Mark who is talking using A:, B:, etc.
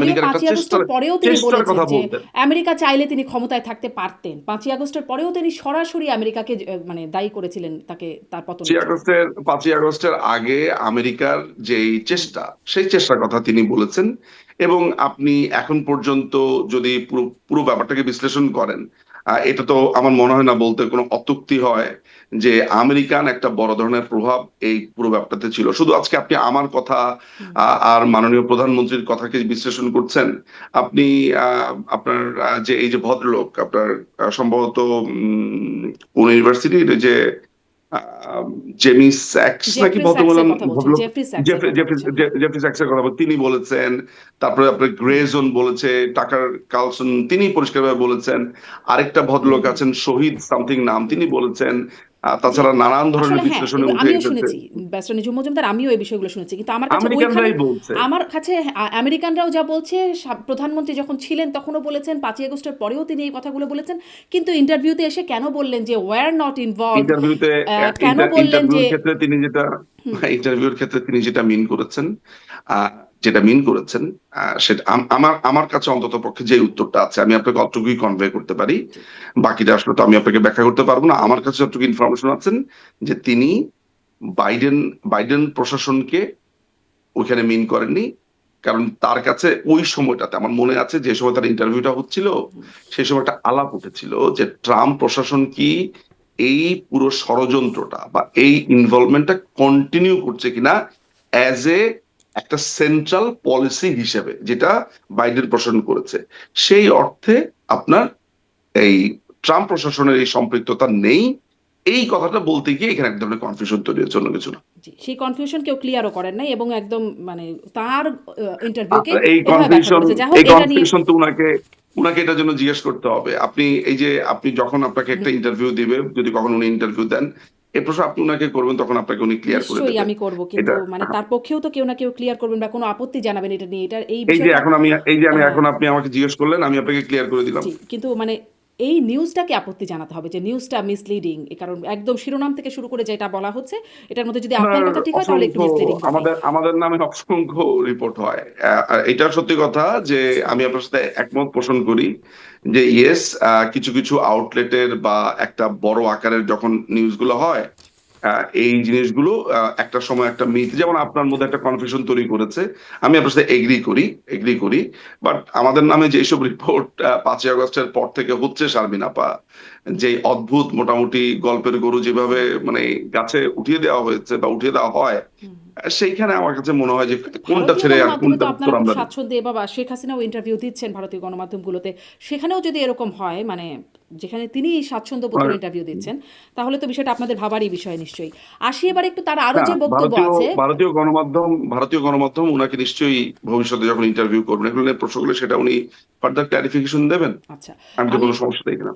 A: আমেরিকার
B: পাঁচই আগস্টের পরেও তিনি বলেছেন যে আমেরিকা চাইলে তিনি ক্ষমতায় থাকতে পারতেন। পাঁচই আগস্টের পরেও তিনি সরাসরি আমেরিকাকে মানে দায়ী করেছিলেন তাকে তার পতন
A: পাঁচই আগস্টের পাঁচই আগস্টের আগে আমেরিকার যেই চেষ্টা সেই চেষ্টার কথা তিনি বলেছেন। এবং আপনি এখন পর্যন্ত যদি পুরো পুরো ব্যাপারটাকে বিশ্লেষণ করেন এটা তো আমার মনে হয় না বলতে কোনো অত্যুক্তি হয় যে আমেরিকান একটা বড় ধরনের প্রভাব এই পুরো ব্যাপারটাতে ছিল। শুধু আজকে আপনি আমার কথা আহ, আর মাননীয় প্রধানমন্ত্রীর কথাকে বিশ্লেষণ করছেন আপনি আহ, আপনার যে এই যে ভদ্রলোক আপনার সম্ভবত কোন ইউনিভার্সিটির যে জেমি স্যাক্স নাকি ভদ্রলোক?
B: জেফ্রি স্যাক্সের কথা
A: তিনি বলেছেন তারপরে আপনার গ্রেজন বলেছে টাকার কালসন তিনি পরিষ্কারভাবে বলেছেন আরেকটা ভদ্রলোক আছেন শহীদ সামথিং নাম তিনি বলেছেন তাছাড়া নানান ধরনের
B: হ্যাঁ
A: বিশ্লেষণে উঠে
B: শুনেছি ব্যারিস্টার নিজুম মজুমদার আমিও এই বিষয়গুলো শুনেছি কিন্তু আমার কাছে আমার কাছে আমেরিকানরাও যা বলছে প্রধানমন্ত্রী যখন ছিলেন তখনও বলেছেন পাঁচই আগস্টের পরেও তিনি এই কথাগুলো বলেছেন কিন্তু ইন্টারভিউতে এসে কেন বললেন যে ওয়ার নট ইনভলভ
A: ইন্টারভিউতে
B: কেন বললেন যে-
A: ক্ষেত্রে তিনি যেটা ইন্টারভিউর ক্ষেত্রে তিনি যেটা মিন করেছেন যেটা মিন করেছেন সেটা আমার আমার কাছে অন্তত পক্ষে যে উত্তরটা আছে আমি আপনাকে অতটুকুই কনভে করতে পারি। বাকিটা আসলে তো আমি আপনাকে ব্যাখ্যা করতে পারব না। আমার কাছে যতটুকু ইনফরমেশন আছেন যে তিনি বাইডেন বাইডেন প্রশাসনকে ওইখানে মিন করেননি। কারণ তার কাছে ওই সময়টাতে আমার মনে আছে যে সময় তার ইন্টারভিউটা হচ্ছিল সেই সময়টা আলাপ উঠেছিল যে ট্রাম্প প্রশাসন কি এই পুরো ষড়যন্ত্রটা বা এই ইনভলভমেন্টটা কন্টিনিউ করছে কিনা অ্যাজ এ একটা সেন্ট্রাল পলিসি হিসেবে যেটা বাইডেন প্রশাসন করেছে। সেই অর্থে আপনার এই ট্রাম্প প্রশাসনের এই সম্পৃক্ততা নেই। এই কথাটা বলতে গিয়ে এখানে এক ধরনের কনফিউশন তৈরি হচ্ছে অন্য কিছু না।
B: সেই কনফিউশন কেউ ক্লিয়ারও করেন নাই এবং একদম মানে তার ইন্টারভিউকে
A: এই কনফিউশন এই কনফিউশন তো উনাকে উনাকে এটার জন্য জিজ্ঞেস করতে হবে। আপনি এই যে আপনি যখন আপনাকে একটা ইন্টারভিউ দিবে যদি কখন উনি ইন্টারভিউ দেন এই প্রশ্ন আপনি উনাকে করবেন তখন আপনাকে উনি ক্লিয়ার করে দেবেন
B: আমি করব কিন্তু মানে তার পক্ষেও তো কেউ না কেউ ক্লিয়ার করবেন বা কোনো আপত্তি জানাবেন এটা নিয়ে। এটা এই
A: এই যে এখন আমি এই যে আমি
B: হ্যাঁ।
A: এখন আপনি আমাকে জিজ্ঞেস করলেন আমি আপনাকে ক্লিয়ার করে দিলাম।
B: কিন্তু মানে এই নিউজটাকে আপত্তি জানাতে হবে যে নিউজটা মিসলিডিং কারণ একদম শিরোনাম থেকে শুরু করে যেটা বলা হচ্ছে এটার মধ্যে যদি আপনার কথা ঠিক হয় তাহলে একটু মিসলিডিং
A: আমাদের আমাদের নামে অসংখ্য রিপোর্ট হয়। এটা সত্যি কথা যে আমি আপনার সাথে একমত পোষণ করি যে ইয়েস কিছু কিছু আউটলেটের বা একটা বড় আকারের যখন নিউজগুলো হয় এই জিনিসগুলো একটা সময় একটা মিথ যেমন আপনার মধ্যে একটা কনফিউশন তৈরি করেছে, আমি আপনার সাথে এগ্রি করি এগ্রি করি বাট আমাদের নামে যেসব রিপোর্ট পাঁচই আগস্টের পর থেকে হচ্ছে শারমিন আপা যে অদ্ভুত মোটামুটি গল্পের গরু যেভাবে মানে গাছে উঠিয়ে দেওয়া হয়েছে বা উঠিয়ে দেওয়া হয় সেইখানে আমার কাছে মনে হয় যে কোনটা ছেড়ে আর কোনটা উত্তর আমরা
B: স্বাচ্ছন্দ্যে বাবা শেখ হাসিনাও ইন্টারভিউ দিচ্ছেন ভারতীয় গণমাধ্যমগুলোতে। সেখানেও যদি এরকম হয় মানে যেখানে তিনি স্বাচ্ছন্দ্য ইন্টারভিউ দিচ্ছেন তাহলে তো বিষয়টা আপনাদের ভাবারই বিষয় নিশ্চয়ই। আসি এবার একটু তার
A: আরও
B: যে বক্তব্য আছে।
A: ভারতীয় গণমাধ্যম ভারতীয় গণমাধ্যম উনাকে নিশ্চয়ই ভবিষ্যতে যখন ইন্টারভিউ করবেন এগুলো নিয়ে প্রশ্ন করলে সেটা উনি ফার্দার ক্লারিফিকেশন দেবেন?
B: আচ্ছা
A: আমি তো কোনো সমস্যা দেখি না।